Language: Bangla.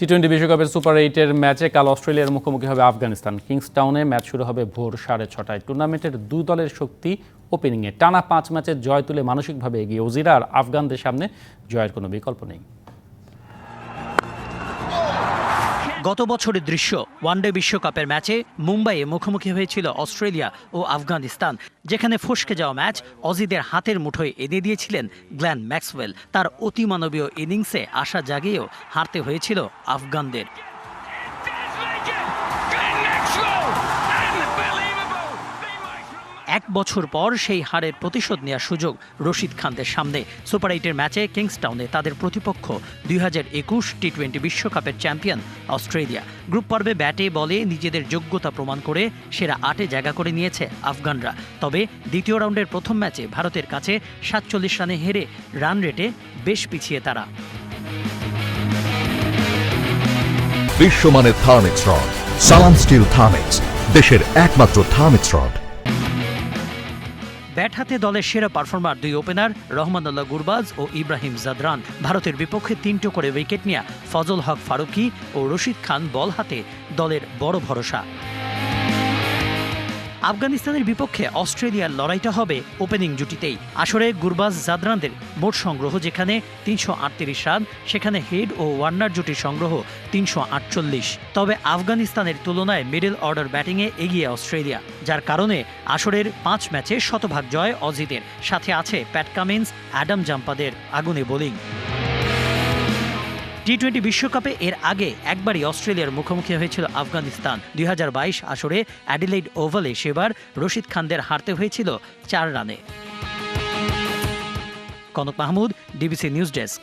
টি টোয়েন্টি বিশ্বকাপের সুপার এইটের ম্যাচে কাল অস্ট্রেলিয়ার মুখোমুখি হবে আফগানিস্তান। কিংসটাউনে ম্যাচ শুরু হবে ভোর সাড়ে ছটায়। টুর্নামেন্টের দুই দলের শক্তি ওপেনিংয়ে টানা পাঁচ ম্যাচের জয় তুলে মানসিকভাবে এগিয়ে। ওজিরা আর আফগানদের সামনে জয়ের কোনো বিকল্প নেই। গত বছরের দৃশ্য, ওয়ানডে বিশ্বকাপের ম্যাচে মুম্বাইয়ে মুখোমুখি হয়েছিল অস্ট্রেলিয়া ও আফগানিস্তান, যেখানে ফসকে যাওয়া ম্যাচ অজিদের হাতের মুঠোয় এনে দিয়েছিলেন গ্ল্যান ম্যাক্সওয়েল। তার অতিমানবীয় ইনিংসে আশা জাগিয়েও হারতে হয়েছিল আফগানদের। বছর পর সেই হারের প্রতিশোধ নেওয়ার সুযোগ রশিদ খানদের সামনে। সুপার এইটের ম্যাচে কিংসটাউনে তাদের প্রতিপক্ষ দুই হাজার একুশ টি টোয়েন্টি বিশ্বকাপের চ্যাম্পিয়ন অস্ট্রেলিয়া। গ্রুপ পর্বে ব্যাটে, বলে নিজেদের যোগ্যতা প্রমাণ করে সেরা আটে জায়গা করে নিয়েছে আফগানরা। তবে দ্বিতীয় রাউন্ডের প্রথম ম্যাচে ভারতের কাছে সাতচল্লিশ রানে হেরে রান রেটে বেশ পিছিয়ে তারা। বিশ্বমানের Thermex rod, Salam steel Thermex, দেশের একমাত্র থার্মিক্স রড। ব্যাট হাতে দলের সেরা পারফর্মার দুই ওপেনার রহমানুল্লাহ গুরবাজ ও ইব্রাহিম জাদরান। ভারতের বিপক্ষে তিনটো করে উইকেট নিয়ে ফজল হক ফারুকি ও রশিদ খান বল হাতে দলের বড় ভরসা। আফগানিস্তানের বিপক্ষে অস্ট্রেলিয়ার লড়াইটা হবে ওপেনিং জুটিতেই। আসরে গুরবাজ জাদরানদের মোট সংগ্রহ যেখানে তিনশো আটত্রিশ রান, সেখানে হেড ও ওয়ার্নার জুটির সংগ্রহ তিনশো আটচল্লিশ। তবে আফগানিস্তানের তুলনায় মিডল অর্ডার ব্যাটিংয়ে এগিয়ে অস্ট্রেলিয়া, যার কারণে আসরের পাঁচ ম্যাচে শতভাগ জয় অজিদের সাথে আছে প্যাট কামিন্স, অ্যাডাম জাম্পাদের আগুনে বোলিং। টি টোয়েন্টি বিশ্বকাপে এর আগে একবারই অস্ট্রেলিয়ার মুখোমুখি হয়েছিল আফগানিস্তান। দুই হাজার বাইশ আসরে অ্যাডিলেড ওভালে সেবার রশিদ খানদের হারতে হয়েছিল চার রানে। Kanak Mahmud, DBC news desk.